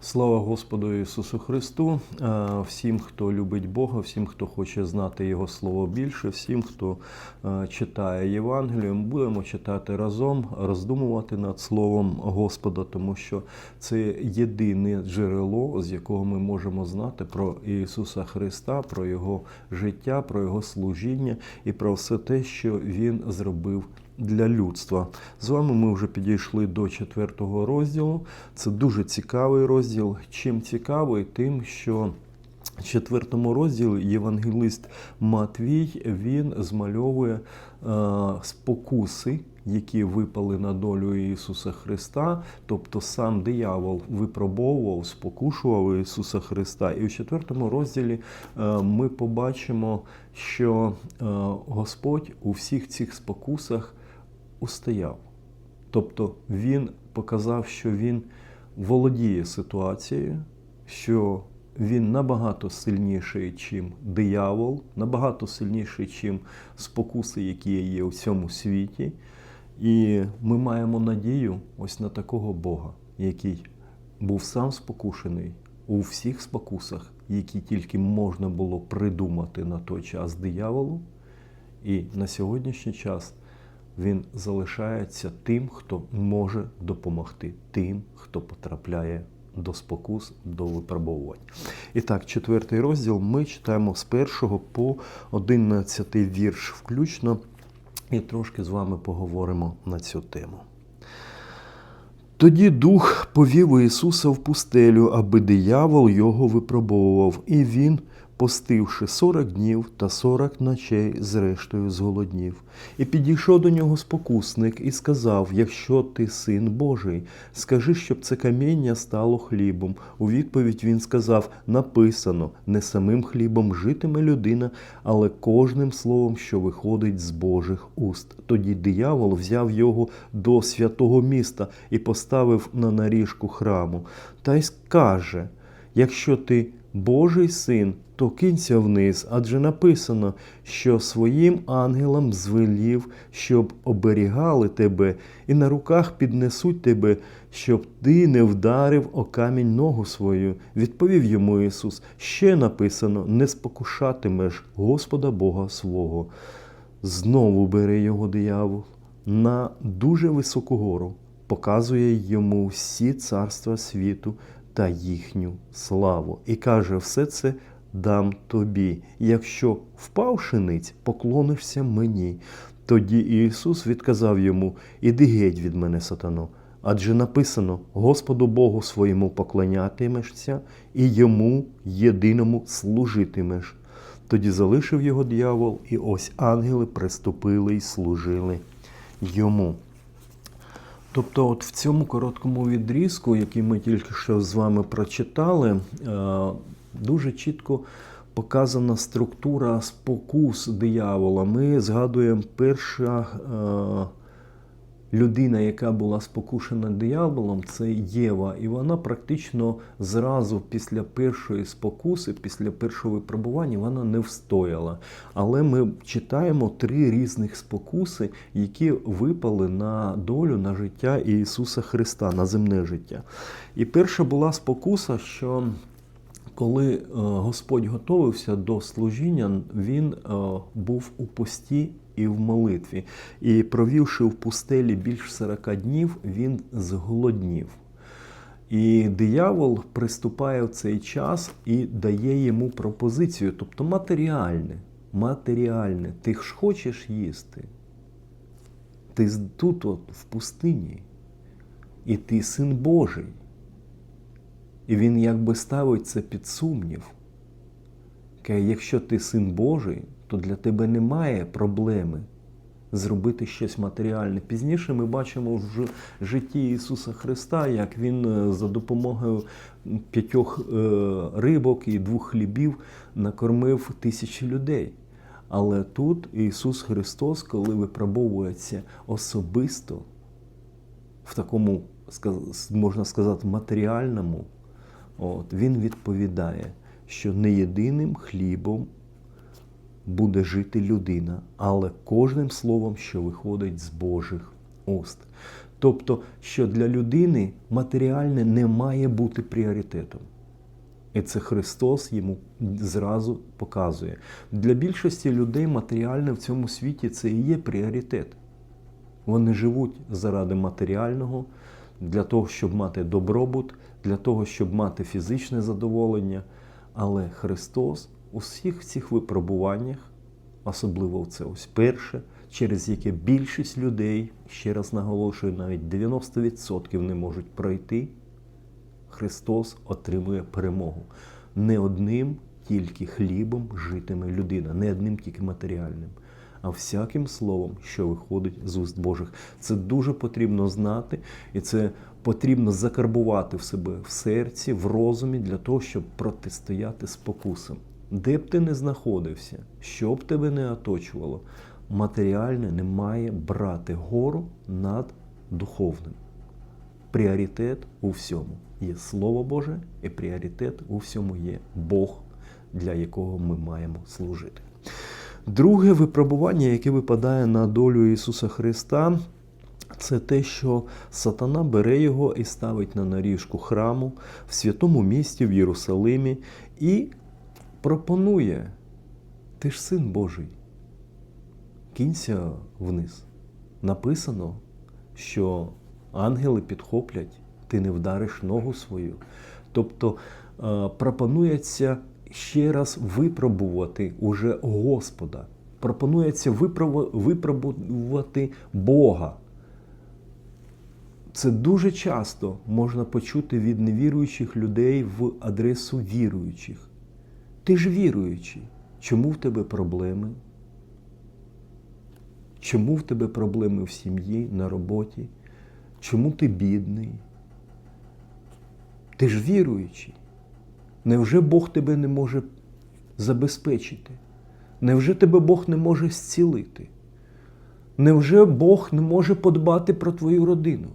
Слава Господу Ісусу Христу, Е, всім, хто любить Бога, всім, хто хоче знати Його Слово більше, всім, хто е, читає Євангелію, ми будемо читати разом, роздумувати над Словом Господа, тому що це єдине джерело, з якого ми можемо знати про Ісуса Христа, про Його життя, про Його служіння і про все те, що Він зробив для людства. З вами ми вже підійшли до четвертого розділу. Це дуже цікавий розділ. Чим цікавий? Тим, що в четвертому розділі євангелист Матвій він змальовує е, спокуси, які випали на долю Ісуса Христа. Тобто сам диявол випробовував, спокушував Ісуса Христа. І в четвертому розділі е, ми побачимо, що е, Господь у всіх цих спокусах устояв. Тобто він показав, що він володіє ситуацією, що він набагато сильніший, чим диявол, набагато сильніший, чим спокуси, які є у цьому світі. І ми маємо надію ось на такого Бога, який був сам спокушений у всіх спокусах, які тільки можна було придумати на той час дияволу. І на сьогоднішній час він залишається тим, хто може допомогти тим, хто потрапляє до спокус, до випробовувань. І так, четвертий розділ ми читаємо з першого по одинадцятий вірш включно, і трошки з вами поговоримо на цю тему. Тоді дух повів Ісуса в пустелю, аби диявол його випробовував, і він, постивши сорок днів та сорок ночей, зрештою зголоднів. І підійшов до нього спокусник і сказав: Якщо ти син Божий, скажи, щоб це каміння стало хлібом. У відповідь він сказав: Написано, не самим хлібом житиме людина, але кожним словом, що виходить з Божих уст. Тоді диявол взяв його до святого міста і поставив на наріжку храму, та й скаже: Якщо ти Божий син, то кинься вниз, адже написано, що своїм ангелам звелів, щоб оберігали тебе, і на руках піднесуть тебе, щоб ти не вдарив о камінь ногу свою. Відповів йому Ісус: ще написано: не спокушатимеш Господа Бога свого. Знову бере його диявол на дуже високу гору, показує йому всі царства світу та їхню славу. І каже: все це дам тобі. Якщо впавши ниць, поклонишся мені. Тоді Ісус відказав йому: Іди геть від мене, сатано. Адже написано: Господу Богу своєму поклонятимешся, і йому єдиному служитимеш. Тоді залишив його диявол, і ось ангели приступили і служили йому. Тобто, от в цьому короткому відрізку, який ми тільки що з вами прочитали, е, дуже чітко показана структура спокус диявола. Ми згадуємо перша е, людина, яка була спокушена дияволом, це Єва. І вона практично зразу після першої спокуси, після першого випробування, вона не встояла. Але ми читаємо три різних спокуси, які випали на долю на життя Ісуса Христа, на земне життя. І перша була спокуса, що коли е, Господь готовився до служіння, він е, був у пості і в молитві. І провівши в пустелі більш 40 днів, він зголоднів. І диявол приступає в цей час і дає йому пропозицію, тобто матеріальне. Матеріальне. Ти ж хочеш їсти. Ти тут, от, в пустині, і ти син Божий. І він якби ставить це під сумнів. Якщо ти син Божий, то для тебе немає проблеми зробити щось матеріальне. Пізніше ми бачимо в житті Ісуса Христа, як Він е, за допомогою п'ятьох е, рибок і двох хлібів накормив тисячі людей. Але тут Ісус Христос, коли випробовується особисто в такому, можна сказати, матеріальному, от, Він відповідає, що не єдиним хлібом буде жити людина, але кожним словом, що виходить з Божих уст. Тобто, що для людини матеріальне не має бути пріоритетом. І це Христос йому зразу показує. Для більшості людей матеріальне в цьому світі це і є пріоритет. Вони живуть заради матеріального, для того, щоб мати добробут, для того, щоб мати фізичне задоволення. Але Христос у всіх цих випробуваннях, особливо це ось перше, через яке більшість людей, ще раз наголошую, навіть 90% не можуть пройти, Христос отримує перемогу. Не одним тільки хлібом житиме людина, не одним тільки матеріальним, а всяким словом, що виходить з уст Божих. Це дуже потрібно знати, і це потрібно закарбувати в себе в серці, в розумі для того, щоб протистояти спокусам. Де б ти не знаходився, що б тебе не оточувало, матеріальне не має брати гору над духовним. Пріоритет у всьому є Слово Боже, і пріоритет у всьому є Бог, для якого ми маємо служити. Друге випробування, яке випадає на долю Ісуса Христа, це те, що сатана бере його і ставить на наріжку храму в святому місті в Єрусалимі і пропонує: ти ж син Божий, кінься вниз. Написано, що ангели підхоплять, ти не вдариш ногу свою. Тобто е, пропонується ще раз випробувати уже Господа. Пропонується випробувати Бога. Це дуже часто можна почути від невіруючих людей в адресу віруючих. Ти ж віруючий, чому в тебе проблеми? Чому в тебе проблеми в сім'ї, на роботі? Чому ти бідний? Ти ж віруючий. Невже Бог тебе не може забезпечити? Невже тебе Бог не може зцілити? Невже Бог не може подбати про твою родину?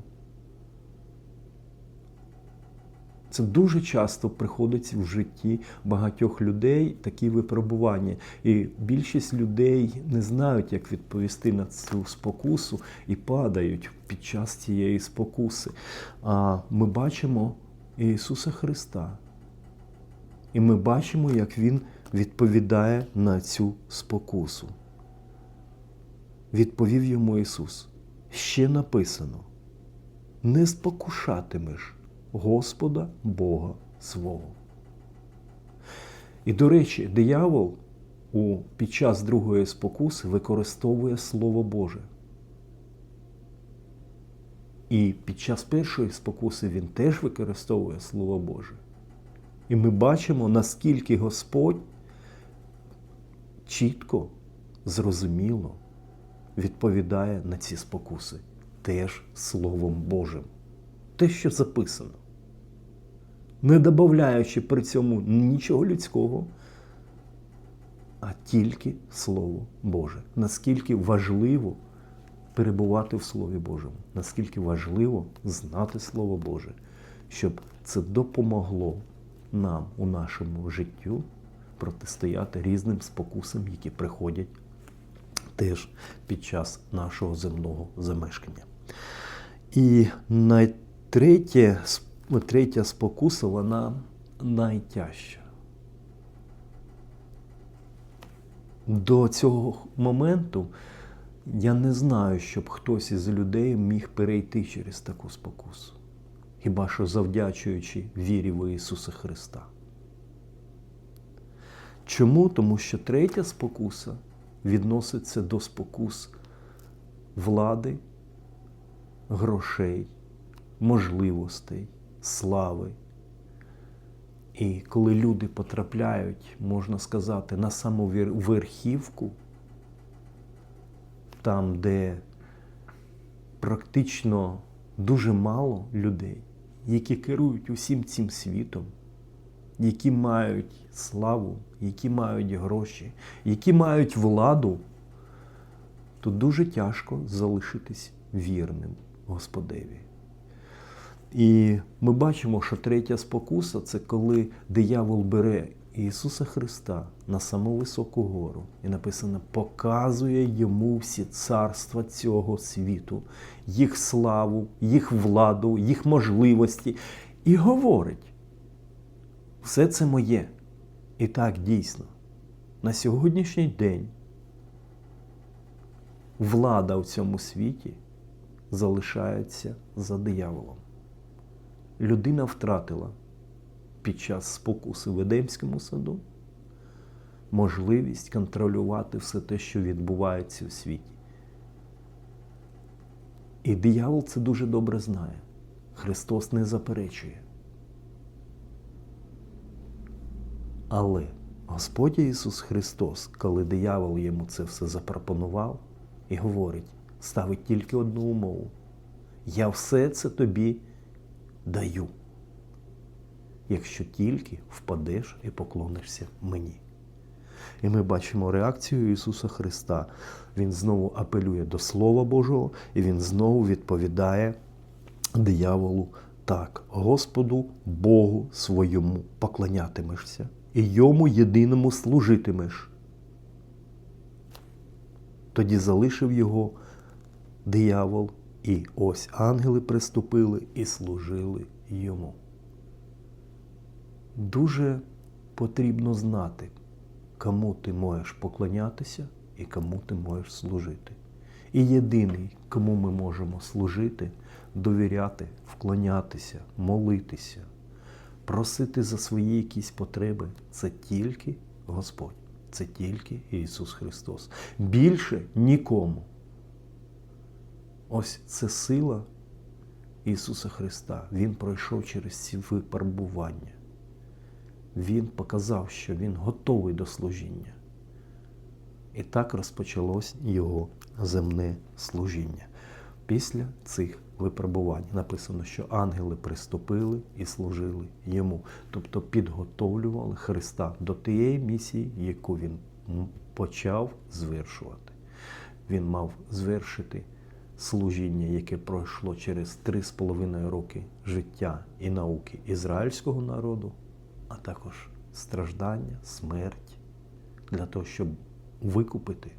Це дуже часто приходить в житті багатьох людей такі випробування. І більшість людей не знають, як відповісти на цю спокусу і падають під час цієї спокуси. А ми бачимо Ісуса Христа. І ми бачимо, як Він відповідає на цю спокусу. Відповів йому Ісус. Ще написано: не спокушатимеш Господа Бога свого. І, до речі, диявол у, під час другої спокуси використовує Слово Боже. І під час першої спокуси він теж використовує Слово Боже. І ми бачимо, наскільки Господь чітко, зрозуміло відповідає на ці спокуси теж Словом Божим. Те, що записано. Не додаючи при цьому нічого людського, а тільки Слово Боже. Наскільки важливо перебувати в Слові Божому, наскільки важливо знати Слово Боже, щоб це допомогло нам у нашому життю протистояти різним спокусам, які приходять теж під час нашого земного замешкання. І найтретє, третя спокуса, вона найтяжча. До цього моменту я не знаю, щоб хтось із людей міг перейти через таку спокусу. Хіба що завдячуючи вірі в Ісуса Христа. Чому? Тому що третя спокуса відноситься до спокус влади, грошей, можливостей, слави. І коли люди потрапляють, можна сказати, на саму верхівку, там, де практично дуже мало людей, які керують усім цим світом, які мають славу, які мають гроші, які мають владу, то дуже тяжко залишитись вірним Господеві. І ми бачимо, що третя спокуса це коли диявол бере Ісуса Христа на саму високу гору, і написано, показує йому всі царства цього світу, їх славу, їх владу, їх можливості, і говорить: все це моє. І так дійсно, на сьогоднішній день влада в цьому світі залишається за дияволом. Людина втратила під час спокуси в Едемському саду можливість контролювати все те, що відбувається у світі. І диявол це дуже добре знає. Христос не заперечує. Але Господь Ісус Христос, коли диявол йому це все запропонував і говорить, ставить тільки одну умову. Я все це тобі даю, якщо тільки впадеш і поклонишся мені. І ми бачимо реакцію Ісуса Христа. Він знову апелює до Слова Божого, і Він знову відповідає дияволу так, Господу Богу своєму поклонятимешся, і йому єдиному служитимеш. Тоді залишив його диявол, і ось ангели приступили і служили йому. Дуже потрібно знати, кому ти можеш поклонятися і кому ти можеш служити. І єдиний, кому ми можемо служити, довіряти, вклонятися, молитися, просити за свої якісь потреби це тільки Господь, це тільки Ісус Христос. Більше нікому. Ось це сила Ісуса Христа. Він пройшов через ці випробування. Він показав, що він готовий до служіння. І так розпочалось його земне служіння. Після цих випробувань написано, що ангели приступили і служили йому, тобто підготовлювали Христа до тієї місії, яку він почав звершувати. Він мав звершити служіння, яке пройшло через три з половиною роки життя і науки ізраїльського народу, а також страждання, смерть для того, щоб викупити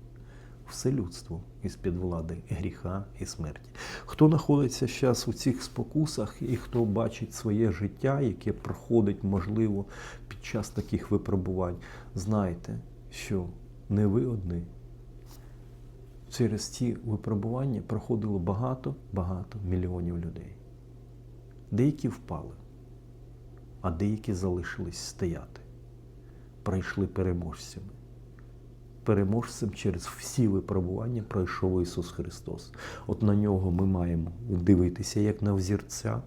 все людство із-під влади гріха і смерті. Хто знаходиться зараз у цих спокусах і хто бачить своє життя, яке проходить, можливо, під час таких випробувань, знайте, що не ви одні. Через ці випробування проходило багато-багато мільйонів людей. Деякі впали, а деякі залишились стояти, прийшли переможцями переможцем через всі випробування пройшов Ісус Христос. От на нього ми маємо дивитися як на взірця,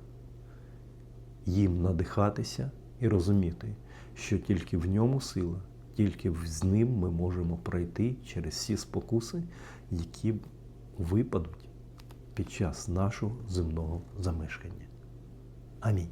їм надихатися і розуміти, що тільки в ньому сила, тільки з ним ми можемо пройти через всі спокуси, які випадуть під час нашого земного замешкання. Амінь.